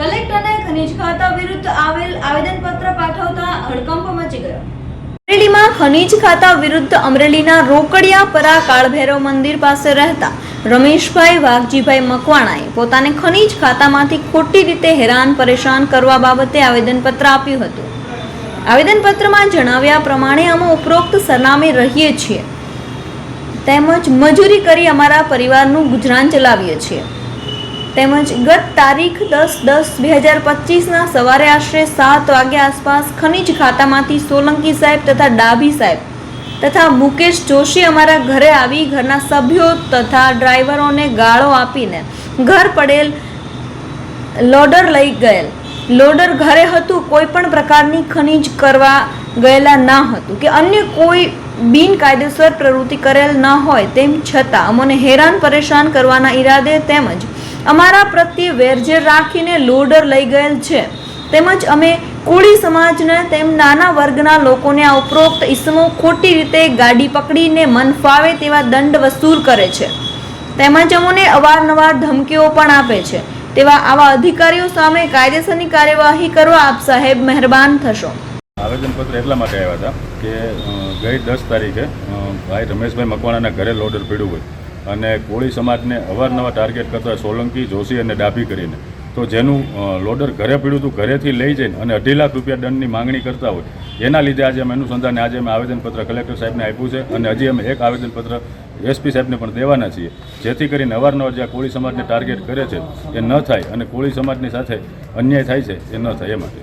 કલેક્ટરને ખનીજ ખાતા વિરુદ્ધ આવેલ આવેદનપત્ર પાઠવતા હડકંપ મચી ગયો. અમરેલીમાં ખનીજ ખાતા વિરુદ્ધ અમરેલીના રોકડિયાપરા કાળભૈરવ મંદિર પાસે રહેતા રમેશભાઈ વાઘજીભાઈ મકવાણાએ પોતાને ખનીજ ખાતામાંથી ખોટી રીતે હેરાન પરેશાન કરવા બાબતે આવેદનપત્ર આપ્યું હતું. આવેદનપત્રમાં જણાવ્યા પ્રમાણે અમે ઉપરોક્ત સરનામે રહીએ છીએ. તેમજ મજૂરી કરી અમારા પરિવારનું ગુજરાન ચલાવીએ છીએ. તેમજ ગત તારીખ દસ દસ બે હજાર પચીસના સવારે આશરે સાત વાગ્યા આસપાસ ખનીજ ખાતામાંથી સોલંકી સાહેબ તથા ડાભી સાહેબ તથા મુકેશ જોશી અમારા ઘરે આવી ઘરના સભ્યો તથા ડ્રાઈવરોને ગાળો આપીને ઘર પડેલ લોડર લઈ ગયેલ. લોડર ઘરે હતું, કોઈ પણ પ્રકારની ખનીજ કરવા ગયેલા ના હતું કે અન્ય કોઈ બિનકાયદેસર પ્રવૃત્તિ કરેલ ન હોય તેમ છતાં અમને હેરાન પરેશાન કરવાના ઈરાદે તેમજ અમારા પ્રત્યે વેરઝેર રાખીને લોડર લઈ ગયેલ છે. તેમજ અમે કોળી સમાજને તેમ નાના વર્ગના લોકોને આ ઉપરોક્ત ઈસમો ખોટી રીતે ગાડી પકડીને મન ફાવે તેવા દંડ વસૂલ કરે છે. તેમજ અમોને અવારનવાર ધમકીઓ પણ આપે છે. તેવા આવા અધિકારીઓ સામે કાયદેસરની કાર્યવાહી કરવા આપ સાહેબ મહેરબાન થશો. આવેદનપત્ર એટલા માટે આવ્યા હતા કે ગઈ દસ તારીખે ભાઈ રમેશભાઈ મકવાણાના ઘરે લોડર પડ્યું હોય. અને કોળી સમાજને અવારનવાર ટાર્ગેટ કરતા સોલંકી, જોશી અને ડાભી કરીને. તો જેનું લોડર ઘરે પીડ્યું હતું, ઘરેથી લઈ જઈને અને અઢી લાખ રૂપિયા દંડની માંગણી કરતા હોય, એના લીધે આજે અમે અનુસંધાને, આજે અમે આવેદનપત્ર કલેક્ટર સાહેબને આપ્યું છે અને હજી અમે એક આવેદનપત્ર એસપી સાહેબને પણ દેવાના છીએ. જેથી કરીને અવારનવાર જે કોળી સમાજને ટાર્ગેટ કરે છે, એ ન થાય અને કોળી સમાજની સાથે અન્યાય થાય છે, એ ન થાય એ માટે.